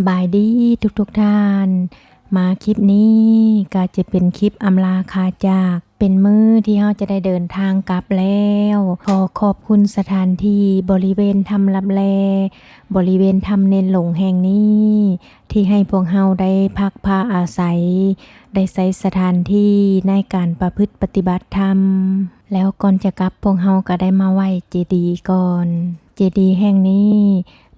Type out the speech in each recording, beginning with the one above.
สบายดีทุกทุกๆท่าน มาคลิปนี้ก็จะเป็นคลิปอำลาคาจากเป็นมือที่เราจะได้เดินทางกลับแล้ว ขอขอบคุณสถานที่บริเวณทำลับแล บริเวณทำเนนหลงแห่งนี้ ที่ให้พวกเราได้พักพาอาศัย ได้ใช้สถานที่ในการประพฤติปฏิบัติธรรม แล้วก่อนจะกลับพวกเราก็ได้มาไหว้เจดีย์ก่อน เจดีย์แห่งนี้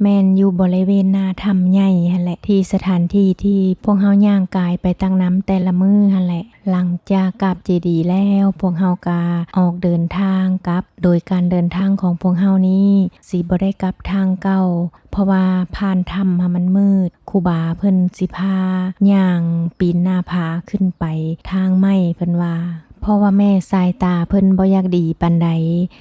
แม่นอยู่บริเวณหนาถ้ำใหญ่หั่นแหละที่สถานที่ที่พวกเฮาย่างกายไปตั้งน้ำแต่ละมือหั่นแหละ หลังจากกลับเจดีย์แล้วพวกเฮากาออกเดินทางกลับ โดยการเดินทางของพวกเฮานี้สิบ่ได้กลับทางเก่า เพราะว่าผ่านถ้ำมามันมืดคูบาเพิ่นสิพาย่างปีนหน้าผาขึ้นไปทางไม่เพิ่นว่า เพราะว่าแม่สายตาเพิ่นบ่อยากดีปานใด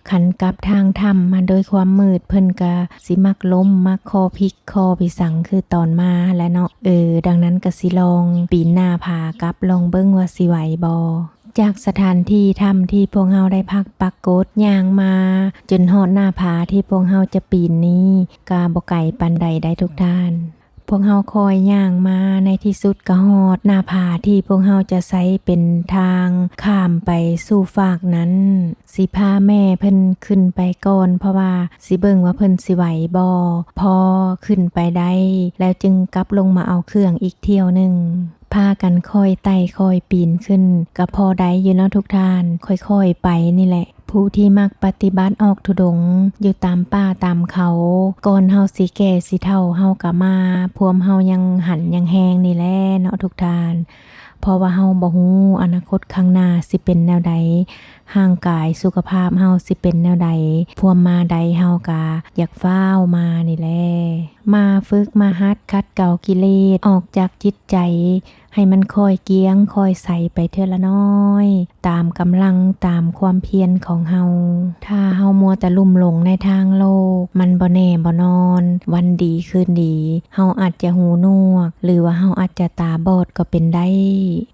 ขันกับทางถ้ำมาโดยความมืดเพิ่นก็สิมักล้มมักคอพลิกคอพิสังคือตอนมาและเนาะเออ ดังนั้นก็สิลอง ปีนหน้าผากับลองเบิ่งว่าสิไหวบ่จากสถานที่ถ้ำที่พวกเฮาได้พักปักกดยางมา จนฮอดหน้าผาที่พวกเฮาจะปีนนี้กาบไก่ปานใดได้ทุกท่าน พวกเฮาคอยย่างมาในที่สุดก็หอดหน้าผาที่พวกเฮาจะใช้เป็นทางข้ามไปสู่ฝากนั้น สิพาแม่เพิ่นขึ้นไปก่อน เพราะว่าสิเบิ่งว่าเพิ่นสิไหวบ่พอขึ้นไปได้ แล้วจึงกลับลงมาเอาเครื่องอีกเที่ยวหนึ่ง พากันค่อยไต่ค่อยปีนขึ้นก็พอได้อยู่เนาะทุกท่าน ค่อยๆไปนี่แหละผู้ที่มักปฏิบัติออกทุดง อยู่ตามป่าตามเขาก่อนเฮาสิแก่สิเท่าเฮากะมา พวมเฮายังหันยังแหงนี่แหละเนาะทุกท่าน เพราะว่าเฮาบ่ฮู้อนาคตข้างหน้าสิเป็นแนวใด ห่างกายสุขภาพเฮาสิเป็นแนวใดพวมมาใดเฮากะอยากฟ้ามานี่แหละมาฝึกมาฮัดคัดเก่ากิเลสออกจากจิตใจ ให้มันคอยเกี้ยงคอยใส่ไปเทื่อละน้อย ตามกำลังตามความเพียรของเฮาถ้าเฮามัวแต่ลุ่มหลงในทางโลก มันบ่แน่บ่นอน วันดีคืนดีเฮาอาจจะหูนวก หรือว่าเฮาอาจจะตาบอดก็เป็นได้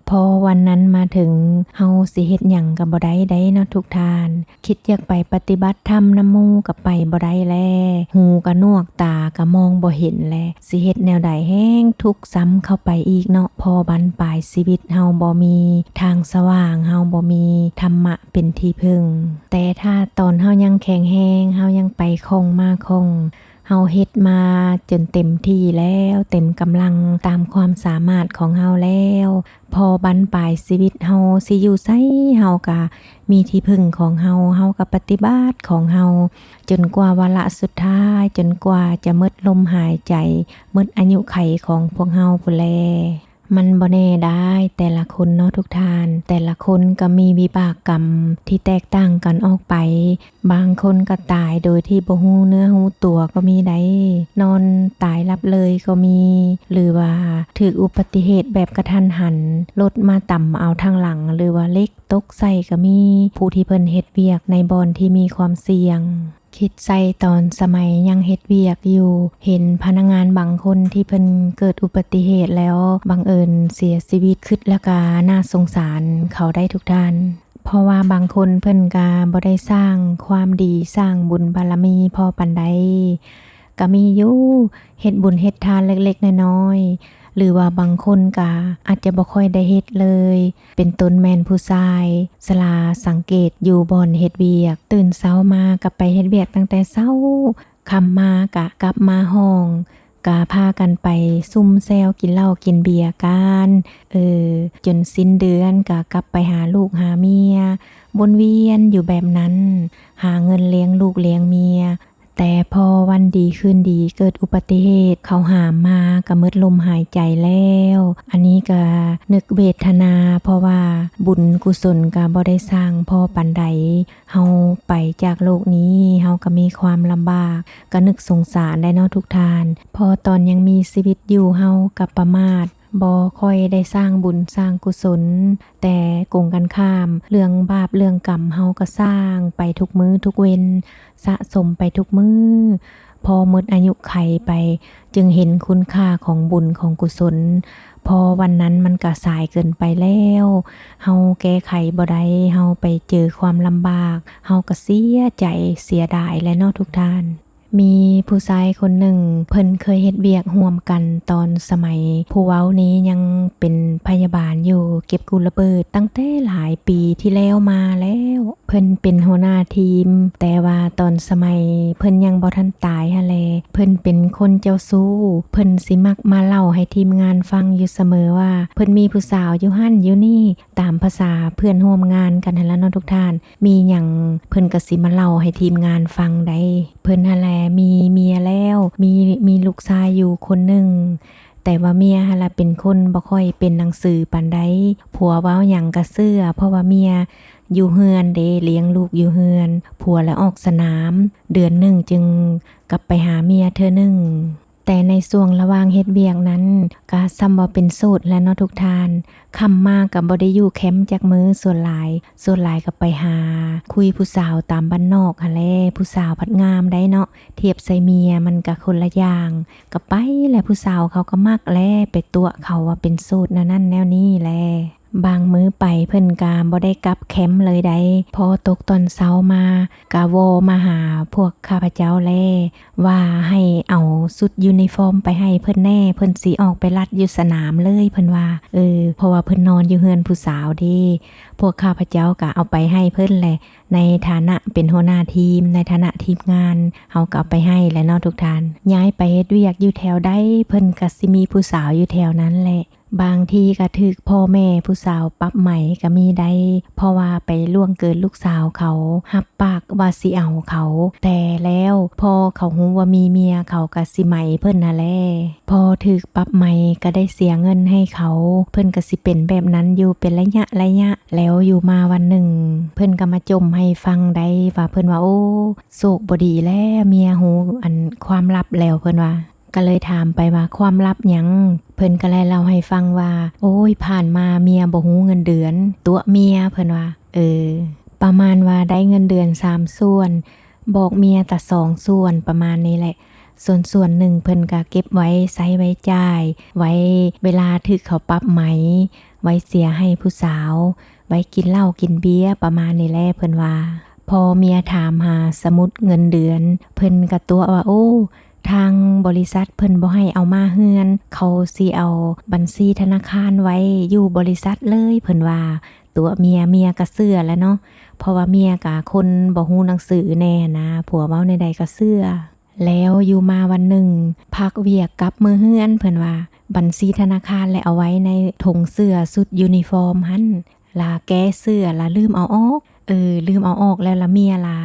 พอวันนั้นมาถึงเฮาสิเฮ็ดหยังก็บ่ได้ได้เนาะทุกทาน คิดอยากไปปฏิบัติธรรมน้ำมู่ก็ไปบ่ได้แลหูก็หนวกตาก็มองบ่เห็นแลสิเฮ็ดแนวใดแห้งทุกซ้ำเข้าไปอีกเนาะพอบันปลายชีวิตเฮาบ่มี ทางสว่างเฮาบ่มีธรรมะเป็นที่พึ่ง แต่ถ้าตอนเฮายังแข็งแรงเฮายังไปคงมาคง เฮาเฮ็ดมาจนเต็มที่แล้ว เต็มกำลังตามความสามารถของเฮาแล้ว พอบันปลายชีวิตเฮาสิอยู่ไสเฮากะมีที่พึ่งของเฮาเฮาก็ปฏิบัติของเฮาจนกว่าวาระสุดท้าย จนกว่าจะมดลมหายใจมดอายุไขของพวกเฮาพุ่นแล มันบ่แน่ได้แต่ละคนเนาะทุกท่าน แต่ละคนก็มีวิบากกรรมที่แตกต่างกันออกไป บางคนก็ตายโดยที่บ่ฮู้เนื้อฮู้ตัวก็มีได้ นอนตายรับเลยก็มี หรือว่าถืออุบัติเหตุแบบกระทันหันรถมาต่ำเอาทางหลัง หรือว่าเล็กตกใส่ก็มีผู้ที่เพิ่นเฮ็ดเวียกในบอนที่มีความเสี่ยง คิดใส่ตอนสมัยยังเฮ็ดเวียกอยู่ เห็นพนักงานบางคนที่เพิ่นเกิดอุบัติเหตุแล้วบังเอิญเสียชีวิตขึ้นแล้วก็น่าสงสารเขาได้ทุกท่านเพราะว่าบางคนเพิ่นก็บ่ได้สร้างความดีสร้างบุญบารมีพอปานใดก็มีอยู่เฮ็ดบุญเฮ็ดทานเล็กๆน้อยๆ หรือว่าบางคนก็อาจจะบ่ค่อยได้เฮ็ดเลย เป็นต้นแมนผู้ชาย สลาสังเกตอยู่บ่อนเฮ็ดเวียก ตื่นเช้ามาก็ไปเฮ็ดเวียกตั้งแต่เช้าคำมากะกลับมาห้องกาพากันไปซุ่มแซวกินเหล้ากินเบียร์กันเออจนสิ้นเดือนก็กลับไปหาลูกหาเมียวนเวียนอยู่แบบนั้น หาเงินเลี้ยงลูกเลี้ยงเมีย แต่พอวันดีคืนดีเกิดอุบัติเหตุเขาหามมาก็มืดลมหายใจแล้ว อันนี้ก็นึกเวทนา เพราะว่าบุญกุศลก็บ่ได้สร้างพอปันใดเฮาไปจากโลกนี้เฮาก็มีความลำบาก ก็นึกสงสารได้นาะทุกทาน พอตอนยังมีชีวิตอยู่เฮากับประมาท บ่ค่อยได้สร้างบุญสร้างกุศล แต่กงกันข้าม เรื่องบาปเรื่องกรรมเฮาก็สร้างไปทุกมื้อทุกเว้นสะสมไปทุกมือพอหมดอายุไขไป จึงเห็นคุณค่าของบุญของกุศล พอวันนั้นมันก็สายเกินไปแล้วเฮาแก้ไขบ่ได้เฮาไปเจอความลำบากเฮาก็เสียใจเสียดายและนาะทุกท่าน มีผู้ชายคนหนึ่ง เพิ่นเคยเฮ็ดเวียกร่วมกันตอนสมัย ผู้เว้านี้ยังเป็นพยาบาลอยู่เก็บกุระเบิด ตั้งแต่หลายปีที่แล้วมาแล้ว เพิ่นเป็นหัวหน้าทีม แต่ว่าตอนสมัย เพิ่นยังบ่ทันตายฮะแลเพิ่นเป็นคนเจ้าสู้ เพิ่นสิมักมาเล่าให้ทีมงานฟังอยู่เสมอว่า เพิ่นมีผู้สาวอยู่หั่นอยู่นี่ตามภาษาเพื่อนร่วมงานกันหั่นละเนาะทุกท่าน มีหยังเพิ่นก็สิมาเล่าให้ทีมงานฟังได้ เพิ่นหาแลมีเมียแล้ว มีมีลูกชายอยู่คนหนึ่งแต่ว่าเมียฮาละเป็นคนบ่ค่อยเป็นหนังสือปานใดผัวว้าหยังกระเสื้อ เพราะว่าเมียอยู่เฮือนเดเลี้ยงลูกอยู่เฮือน ผัวแล้วออกสนาม เดือนหนึ่งจึงกลับไปหาเมียเธอหนึ่ง แต่ในส่วงระหว่างเฮ็ดเวียกนั้นก็ซ้ำบ่เป็นโสดแล้วเนาะทุกทานคำมากกับบ่ได้อยู่แคมป์จากมือส่วนหลาย ส่วนหลายก็ไปหา คุยผู้สาวตามบ้านนอกหั่นแลผู้สาวพัดงามได้เนาะเทียบใส่เมียมันก็คนละอย่างก็ไปและผู้สาวเขาก็มักแลไปตัวเขาว่าเป็นโสดแนวนั้นแนวนี้แล บางมื้อไปเพิ่นกาบ่ได้กลับแคมป์เลยได้พอตกตอนเช้ามากาโวมาหาพวกข้าพเจ้าแลว่าให้เอาสุดยูนิฟอร์มไปให้เพิ่นแน่เพิ่นสิออกไปรัดอยู่สนามเลยเพิ่นว่าเออเพราะว่าเพิ่นนอนอยู่เฮือนผู้สาวดี พวกข้าพเจ้าก็เอาไปให้เพิ่นแหละ ในฐานะเป็นหัวหน้าทีม ในฐานะทีมงานเฮาก็เอาไปให้และเนาะทุกท่านย้ายไปเฮ็ดเวียกอยู่แถวใดเพิ่นก็สิมีผู้สาวอยู่แถวนั้นแหละบางทีก็ถึกพ่อแม่ผู้สาวปรับใหม่ก็มีได้ เพราะว่าไปล่วงเกินลูกสาวเขาหับปากว่าสิเอาเขา แต่แล้วพอเขาหูว่ามีเมียเขาก็สิใหม่เพิ่นน่ะแลพอถึกปรับใหม่ก็ได้เสียเงินให้เขา เพิ่นก็สิเป็นแบบนั้นอยู่เป็นระยะระยะ แล้วอยู่มาวันหนึ่ง เพิ่นก็มาจมให้ฟังได้ว่าเพิ่นว่าโอ้โศกบดีแล้วเมียหูอันความลับแล้วเพิ่นว่า ก็เลยถามไปว่าความลับยังเพิ่นก็เลยเล่าให้ฟังว่า โอ้ย ผ่านมาเมียบ่ฮู้เงินเดือน ตัวเมียเพิ่นว่า เออ ประมาณว่าได้เงินเดือนสามส่วน บอกเมียแต่สองส่วนประมาณนี้แหละส่วนส่วนหนึ่งเพิ่นก็เก็บไว้ใช้ไว้จ่าย ไว้เวลาถึกเขาปรับไหม ไว้เสียให้ผู้สาว ไว้กินเหล้ากินเบียร์ประมาณนี้แหละเพิ่นว่า พอเมียถามหาสมุดเงินเดือน เพิ่นก็ตัวว่าโอ้ ทางบริษัทเพิ่นบ่ให้เอามาเฮือน เขาสิเอาบัญชีธนาคารไว้อยู่บริษัทเลยเพิ่นว่าตัวเมียเมียก็เสื้อแล้วเนาะเพราะว่าเมียกะคนบ่ฮู้หนังสือแน่นะผัวเว้าในใดก็เสื้อแล้วอยู่มาวันหนึ่ง พักเวียกกับมือเฮือนเพิ่นว่า บัญชีธนาคารและเอาไว้ในถุงเสื้อสุดยูนิฟอร์มหันลาแก้เสื้อลาลืมเอาออก เออ ลืมเอาออกแล้วละเมียลา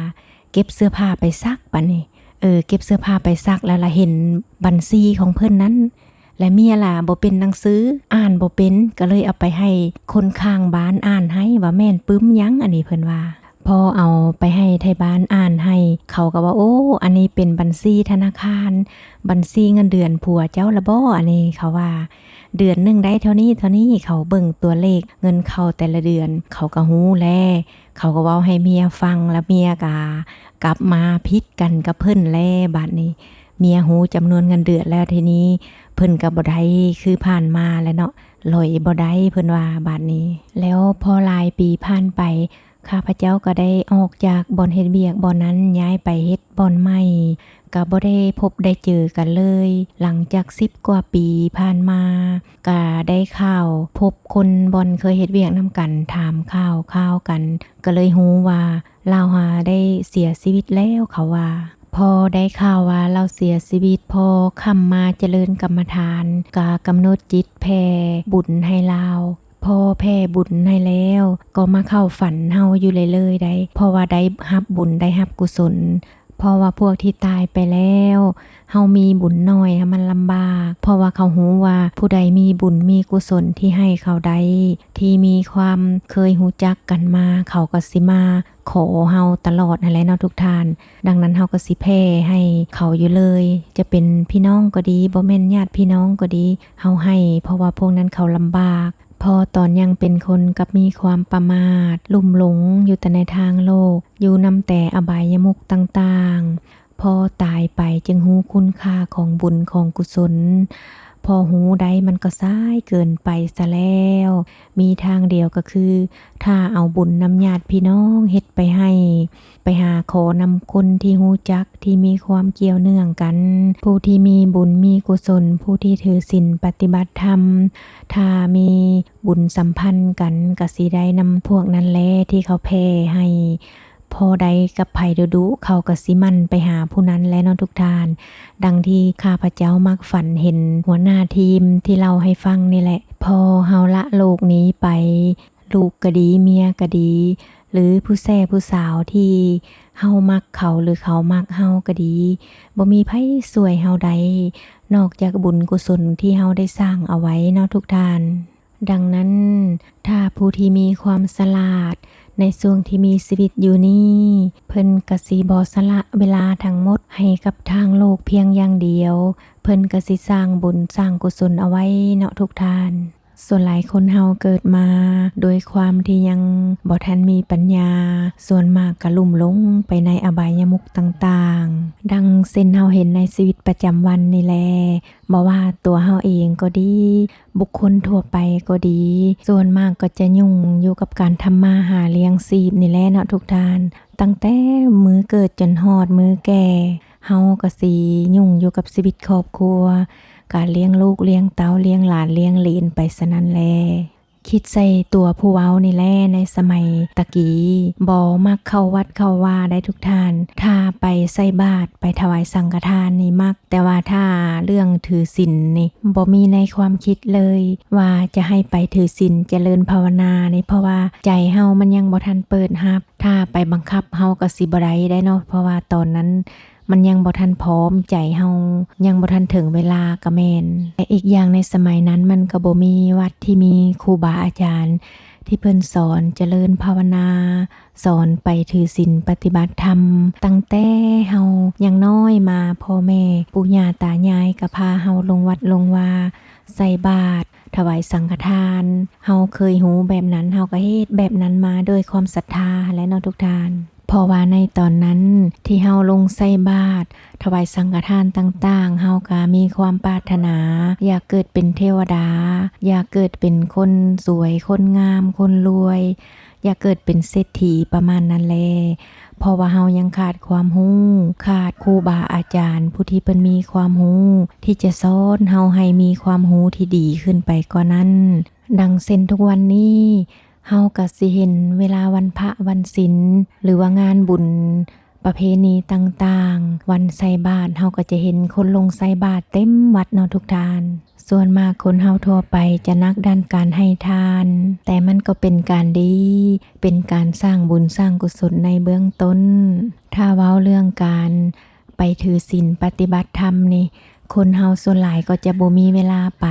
เก็บเสื้อผ้าไปซักปะนี่ เออเก็บเสื้อผ้าไปซักแล้วละเห็นบัญชีของเพิ่อนนั้น และเมียล่ะบ่เป็นหนังสืออ่านบ่เป็นก็เลยเอาไปให้คนข้างบ้านอ่านให้ว่าแม่นปึ้มยั้งอันนี้เพิ่นว่าพอเอาไปให้ไทบ้านอ่านให้ เขาก็ว่าโอ้ อันนี้เป็นบัญชีธนาคาร บัญชีเงินเดือนผัวเจ้าละบ่อันนี้เขาว่า เดือนหนึ่งได้เท่านี้เท่านี้เขาเบิ่งตัวเลขเงินเข้าแต่ละเดือน เขาก็ฮู้แล เขาก็เว้าให้เมียฟังแล้วเมียกากลับมาพิษกันกับเพิ่นแล่บัดนี้ เมียหูจำนวนเงินเดือนแล้วทีนี้ เพิ่นกับ่ได้คือผ่านมาแล้วเนาะลอยบ่ได้เพิ่นว่าบาดนี้ แล้วพอหลายปีผ่านไป ข้าพเจ้าก็ได้ออกจากบ่อนเฮ็ดเวียกบ่อนนั้นย้ายไปเฮ็ดบ่อนใหม่ก็บ่ได้พบได้เจอกันเลย หลังจาก10กว่าปีผ่านมาก็ได้ข่าวพบคนบ่อนเคยเฮ็ดเวียกนํกันถามข่าวข่าวกัน ก็เลยฮู้ว่าลาวหาได้เสียชีวิตแล้วเขาว่า พอได้ข่าวว่าเราเสียชีวิตพอคำมาเจริญกรรมฐานกากำหนดจิตแผ่บุญให้ลา พ่อแผ่บุญให้แล้ว ก็มาเข้าฝันเฮาอยู่เลยเลยได้เพราะว่าได้รับบุญได้รับกุศลเพราะว่าพวกที่ตายไปแล้วเฮามีบุญน้อยมันลำบาก เพราะว่าเขาหูว่าผู้ใดมีบุญมีกุศลที่ให้เขาได้ที่มีความเคยหูจักกันมา เขาก็สิมาขอเฮาตลอดนั่นและเนาะทุกท่าน ดังนั้นเฮาก็สิแพ่ให้เขาอยู่เลย จะเป็นพี่น้องก็ดีบ่แม่นญาติพี่น้องก็ดีเฮาให้ เพราะว่าพวกนั้นเขาลำบาก พอตอนยังเป็นคนกับมีความประมาท ลุ่มหลงอยู่แต่ในทางโลก อยู่นำแต่อบายมุกต่างๆ พอตายไปจึงหูคุณค่าของบุญของกุศล พอหูใดมันก็ซ้ายเกินไปซะแล้ว มีทางเดียวก็คือ ถ้าเอาบุญนำญาติพี่น้องเฮ็ดไปให้ ไปหาขอนำคนที่ฮู้จักที่มีความเกี่ยวเนื่องกัน ผู้ที่มีบุญมีกุศล ผู้ที่ถือศีลปฏิบัติธรรม ถ้ามีบุญสัมพันธ์กันก็สิได้นำพวกนั้นแลที่เขาแพ่ให้ พอใดกับไผดุดุเขาก็สิมันไปหาผู้นั้นและนาะทุกทาน ดังที่ข้าพเจ้ามักฝันเห็นหัวหน้าทีมที่เราให้ฟังนี่แหละ พอเฮาละโลกนี้ไป ลูกก็ดีเมียก็ดี หรือผู้แส่ผู้สาวที่เฮามักเขาหรือเขามักเฮาก็ดีบ่มีไผสวยเฮาใด นอกจากบุญกุศลที่เฮาได้สร้างเอาไว้นาะทุกทาน ดังนั้นถ้าผู้ที่มีความสลาด ในช่วงที่มีชีวิตอยู่นี้ เพิ่นกสิบอสละเวลาทั้งหมดให้กับทางโลกเพียงอย่างเดียว เพิ่นกสิสร้างบุญสร้างกุศลเอาไว้เนาะทุกทาน ส่วนหลายคนเฮาเกิดมา โดยความที่ยังบ่ทันมีปัญญา ส่วนมากก็ลุ่มลงไปในอบายมุขต่างๆ ดังเส้นเฮาเห็นในชีวิตประจำวันนี่แลบ่ว่าตัวเฮาเองก็ดี บุคคลทั่วไปก็ดี ส่วนมากก็จะยุ่งอยู่กับการทำมาหาเลี้ยงชีพนี่แหละเนาะทุกท่าน ตั้งแต่มือเกิดจนฮอดมือแก่เฮาก็สิยุ่งอยู่กับชีวิตครอบครัว การเลี้ยงลูกเลี้ยงเต้าเลี้ยงหลานเลี้ยงหลีนไปสนั้นแลคิดใส่ตัวผู้เว้านี่แหละในสมัยตะกี้บอมักเข้าวัดเข้าว่าได้ทุกท่าน ถ้าไปใส่บาตรไปถวายสังฆทานนี่มัก แต่ว่าถ้าเรื่องถือศีลนี่บ่มีในความคิดเลย ว่าจะให้ไปถือศีลเจริญภาวนานี่เพราะว่าใจเฮามันยังบ่ทันเปิดรับ ถ้าไปบังคับเฮาก็สิบ่ได้ได้เนาะเพราะว่าตอนนั้น มันยังบ่ทันพร้อมใจเฮายังบ่ทันถึงเวลากะแมนและอีกอย่างในสมัยนั้นมันก็บ่มีวัดที่มีครูบาอาจารย์ที่เพิ่นสอนเจริญภาวนา สอนไปถือศีลปฏิบัติธรรม ตั้งแต่เฮายังน้อยมาพ่อแม่ปู่ย่าตายายก็พาเฮาลงวัดลงวาใส่บาตรถวายสังฆทาน เฮาเคยหูแบบนั้น เฮาก็เฮ็ดแบบนั้นมาโดยความศรัทธาและเนาะทุกทาน เพราะว่าในตอนนั้นที่เฮาลงใส่บาตรถวายสังฆทานต่างๆ เฮาก็มีความปรารถนา อยากเกิดเป็นเทวดา อยากเกิดเป็นคนสวยคนงาม คนรวย อยากเกิดเป็นเศรษฐีประมาณนั้นแลเพราะว่าเฮายังขาดความรู้ ขาดครูบาอาจารย์ ผู้ที่เพิ่นมีความรู้ ที่จะสอนเฮาให้มีความรู้ที่ดีขึ้นไปกว่านั้น ดังเส้นทุกวันนี้ เฮาก็สิเห็นเวลาวันพระวันศีลหรือว่างานบุญ ประเพณีต่างๆ วันใส่บาตรเฮาก็จะเห็นคนลงใส่บาตรเต็มวัดเนาะทุกทาน ส่วนมากคนเฮาทั่วไปจะนักด้านการให้ทาน แต่มันก็เป็นการดี เป็นการสร้างบุญสร้างกุศลในเบื้องต้น ถ้าเว้าเรื่องการไปถือศีลปฏิบัติธรรมนี่ คนเฮาส่วนหลายก็จะบ่มีเวลาไป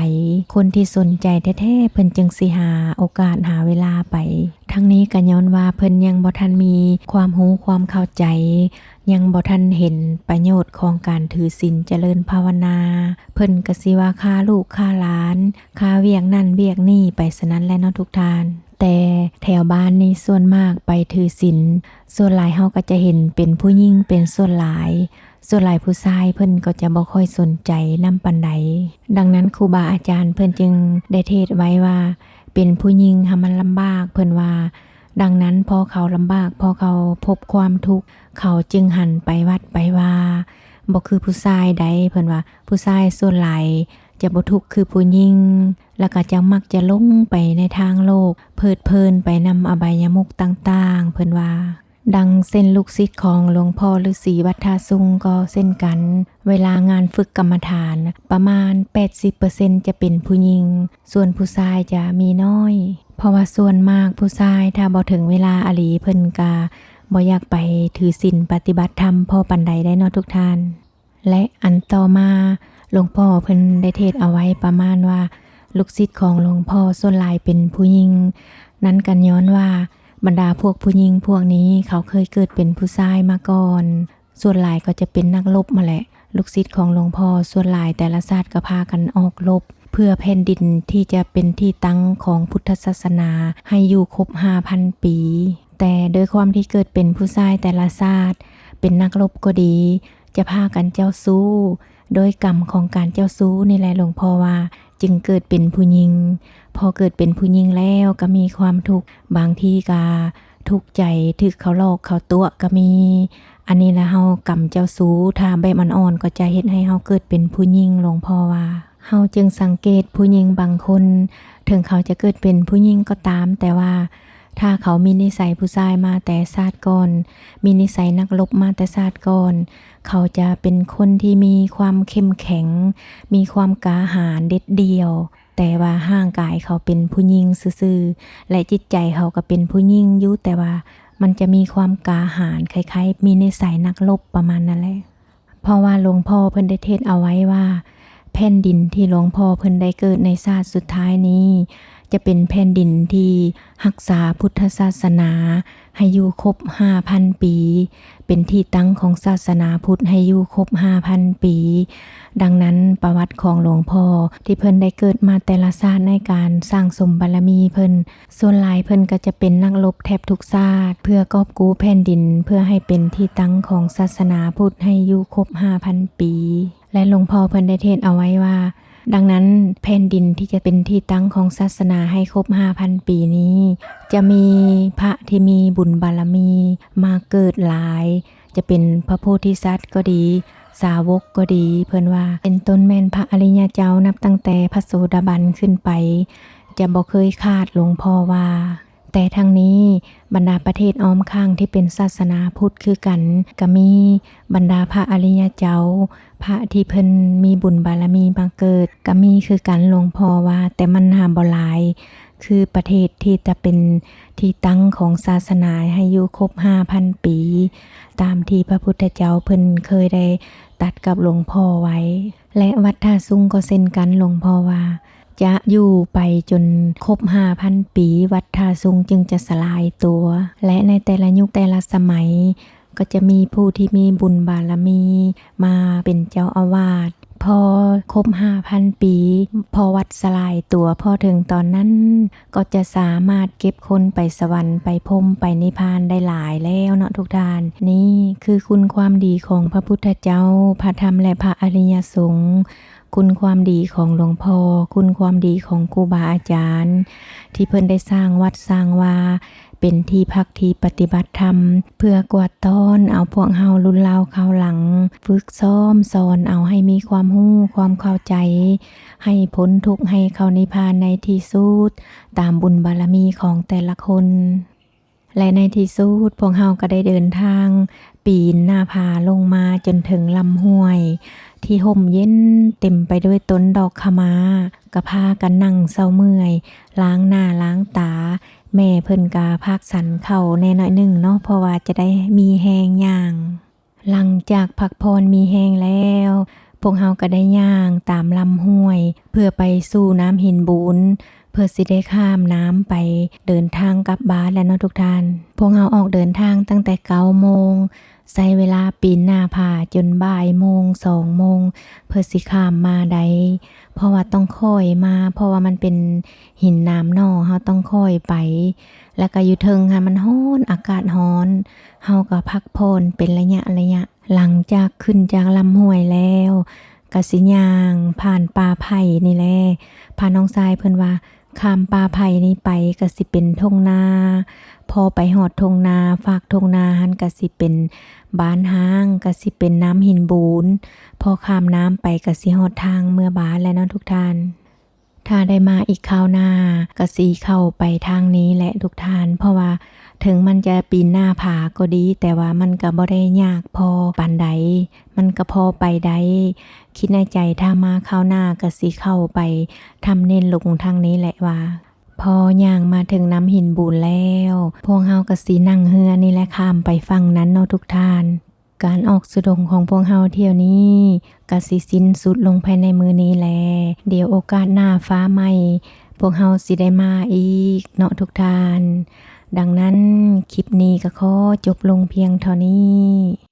คนที่สนใจแท้ๆเพิ่นจึงสิหาโอกาสหาเวลาไป ทั้งนี้ก็ย้อนว่าเพิ่นยังบ่ทันมีความรู้ความเข้าใจ ยังบ่ทันเห็นประโยชน์ของการถือศีลเจริญภาวนา เพิ่นก็สิว่าค่าลูกค่าหลานค่าเวียกนั่นเวียกนี่ไปสนั้นและเนาะทุกทานแต่แถวบ้านนี่ส่วนมากไปถือศีลส่วนหลายเฮาก็จะเห็นเป็นผู้หญิงเป็นส่วนหลาย ส่วนหลายผู้ชายเพิ่นก็จะบ่ค่อยสนใจนำปันใดดังนั้นครูบาอาจารย์เพิ่นจึงได้เทศไว้ว่า เป็นผู้หญิงหามันลำบากเพิ่นว่า ดังนั้นพอเขาลำบากพอเขาพบความทุกข์เขาจึงหันไปวัดไปว่าบ่คือผู้ชายใดเพิ่นว่า ผู้ชายส่วนหลายจะบ่ทุกข์คือผู้หญิงแล้วก็จะมักจะลงไปในทางโลก เพลิดเพลินไปนำอบายมุขต่าง ๆ เพิ่นว่า ดังเส้นลูกศิษย์ของหลวงพ่อฤาษีวัดท่าซุงก็เส้นกัน เวลางานฝึกกรรมฐาน ประมาณ 80%จะเป็นผู้หญิง ส่วนผู้ชายจะมีน้อย เพราะว่าส่วนมากผู้ชายถ้าบ่ถึงเวลาอหลีเพิ่นกาบ่อยากไปถือศีลปฏิบัติธรรมพ่อปันใดได้เนาะทุกท่าน และอันต่อมาหลวงพ่อเพิ่นได้เทศเอาไว้ประมาณว่า ลูกศิษย์ของหลวงพ่อส่วนลายเป็นผู้หญิง นั้นกันย้อนว่า บรรดาพวกผู้หญิงพวกนี้เขาเคยเกิดเป็นผู้ชายมาก่อน ส่วนหลายก็จะเป็นนักรบมาแหละ ลูกศิษย์ของหลวงพ่อส่วนหลายแต่ละชาติก็พากันออกรบเพื่อแผ่นดินที่จะเป็นที่ตั้งของพุทธศาสนาให้อยู่ครบ5,000 ปี แต่โดยความที่เกิดเป็นผู้ชายแต่ละชาติเป็นนักรบก็ดี จะพากันเจ้าสู้ โดยกรรมของการเจ้าซู้นี่แหละหลวงพ่อว่า จึงเกิดเป็นผู้หญิง พอเกิดเป็นผู้หญิงแล้วก็มีความทุกข์บางทีก็ทุกข์ใจถึกเขาหลอกเขาตัวก็มี อันนี้ละเฮากรรมเจ้าซู้ถ้าแบบอ่อนก็จะเฮ็ดให้เฮาเกิดเป็นผู้หญิงหลวงพ่อว่าเฮาจึงสังเกตผู้หญิงบางคน ถึงเขาจะเกิดเป็นผู้หญิงก็ตาม แต่ว่า ถ้าเขามีนิสัยผู้ชายมาแต่ชาติก่อน มีนิสัยนักรบมาแต่ชาติก่อน เขาจะเป็นคนที่มีความเข้มแข็ง มีความกาหาญเด็ดเดียว แต่ว่าห่างกายเขาเป็นผู้หญิงซื่อๆ และจิตใจเขาก็เป็นผู้หญิงอยู่แต่ว่ามันจะมีความกล้าหาญคล้ายๆ มีนิสัยนักรบประมาณนั้นแหละ เพราะว่าหลวงพ่อเพิ่นได้เทศเอาไว้ว่า แผ่นดินที่หลวงพ่อเพิ่นได้เกิดในชาติสุดท้ายนี้ จะเป็นแผ่นดินที่รักษาพุทธศาสนา ให้อยู่ครบ5,000ปี เป็นที่ตั้งของศาสนาพุทธให้อยู่ครบ5,000ปี ดังนั้นประวัติของหลวงพ่อที่เพิ่นได้เกิดมาแต่ละชาติในการสร้างสมบารมีเพิ่นส่วนหลายเพิ่นก็จะเป็นนักรบแทบทุกชาติ เพื่อกอบกู้แผ่นดินเพื่อให้เป็นที่ตั้งของศาสนาพุทธให้อยู่ครบ5,000ปี และหลวงพ่อเพิ่นได้เทศเอาไว้ว่า ดังนั้นแผ่นดินที่จะเป็นที่ตั้งของศาสนาให้ครบ 5,000 ปีนี้ จะมีพระที่มีบุญบารมีมาเกิดหลาย จะเป็นพระโพธิสัตว์ก็ดีสาวกก็ดีเพื่อนว่าเป็นต้นแม่นพระอริยเจ้านับตั้งแต่พระโสดาบันขึ้นไป จะบ่เคยคาดหลวงพ่อว่า แต่ทางนี้บรรดาประเทศอ้อมข้างที่เป็นศาสนาพุทธคือกันก็มีบรรดาพระอริยเจ้า พระที่เพิ่นมีบุญบารมีมาเกิดก็มีคือกันหลวงพ่อว่า แต่มันหาบ่หลาย คือประเทศที่จะเป็นที่ตั้งของศาสนาให้อยู่ครบ5,000 ปี ตามที่พระพุทธเจ้าเพิ่นเคยได้ตัดกับหลวงพ่อไว้ และวัดท่าซุงก็เช่นกันหลวงพ่อว่า จะอยู่ไปจนครบ 5,000 ปี วัดท่าซุงจึงจะสลายตัว และในแต่ละยุคแต่ละสมัย ก็จะมีผู้ที่มีบุญบารมี มาเป็นเจ้าอาวาสพอครบ5,000ปี พอวัดสลายตัวพอถึงตอนนั้น ก็จะสามารถเก็บคนไปสวรรค์ไปพรมไปนิพพานได้หลายแล้วเนาะทุกท่าน นี่คือคุณความดีของพระพุทธเจ้า พระธรรมและพระอริยสงฆ์ คุณความดีของหลวงพ่อ คุณความดีของครูบาอาจารย์ ที่เพิ่นได้สร้างวัดสร้างวาเป็นที่พักที่ปฏิบัติธรรม เพื่อกวาดต้อนเอาพวกเฮารุ่นราวเข้าหลัง ฝึกซ้อมสอนเอาให้มีความรู้ความเข้าใจ ให้พ้นทุกข์ให้เข้านิพพานในที่สุดตามบุญบารมีของแต่ละคนและในที่สุดพวกเฮาก็ได้เดินทาง ปีนหน้าผาลงมาจนถึงลำห้วย ที่ห่มเย็นเต็มไปด้วยต้นดอกขมากะพากันนั่งเศร้าเมื่อย ล้างหน้าล้างตา แม่เพิ่นกาพักสันเข่าแน่น้อยหนึ่งเนาะเพราะว่าจะได้มีแหงย่าง หลังจากพักพรมีแหงแล้วพวกเฮาก็ได้ย่างตามลำห้วย เพื่อไปสู่น้ำหินบุญ เพื่อสิได้ข้ามน้ำไปเดินทางกลับบ้านแล้วเนาะทุกท่าน พวกเฮาออกเดินทางตั้งแต่เก้าโมงใช้เวลาปีนหน้าผาจนบ่ายโมงสองโมงเพื่อสิข้ามมาได้เพราะว่าต้องค่อยมา เพราะว่ามันเป็นหินน้ำนอเฮาต้องค่อยไป แล้วก็อยู่เทิงค่ะมันร้อนอากาศร้อนเฮาก็พักผ่อนเป็นระยะระยะ หลังจากขึ้นจากลำห้วยแล้วกสิยาง ผ่านป่าไผ่นี่แหละพาน้องทรายเพิ่อนว่า ข้ามป่าไผ่นี้ไปก็สิเป็นทงนา พอไปหอดทงนา ฝากทงนาหันก็สิเป็นบ้านห้างก็สิเป็นน้ำหินบูน พอข้ามน้ำไปก็สิหอดทางเมื่อบ้านแล้วเนาะทุกท่าน ถ้าได้มาอีกคราวหน้าก็สีเข้าไปทางนี้แหละทุกท่าน เพราะว่าถึงมันจะปีนหน้าผาก็ดี แต่ว่ามันก็บ่ได้ยากพอปานใด มันก็พอไปได้ คิดในใจถ้ามาคราวหน้าก็สีเข้าไปทำเน้นลงทางนี้แหละว่า พอย่างมาถึงน้ำหินบูนแล้ว พวกเฮาก็สีนั่งเฮือนี่แหละข้ามไปฝั่งนั้นเนาะทุกท่าน การออกสุดงของพวกเฮาเที่ยวนี้กสิสิ้นสุดลงภายในมือนี้แล เดี๋ยวโอกาสหน้าฟ้าใหม่ พวกเฮาสิได้มาอีกเนาะทุกท่าน ดังนั้นคลิปนี้ก็ขอจบลงเพียงเท่านี้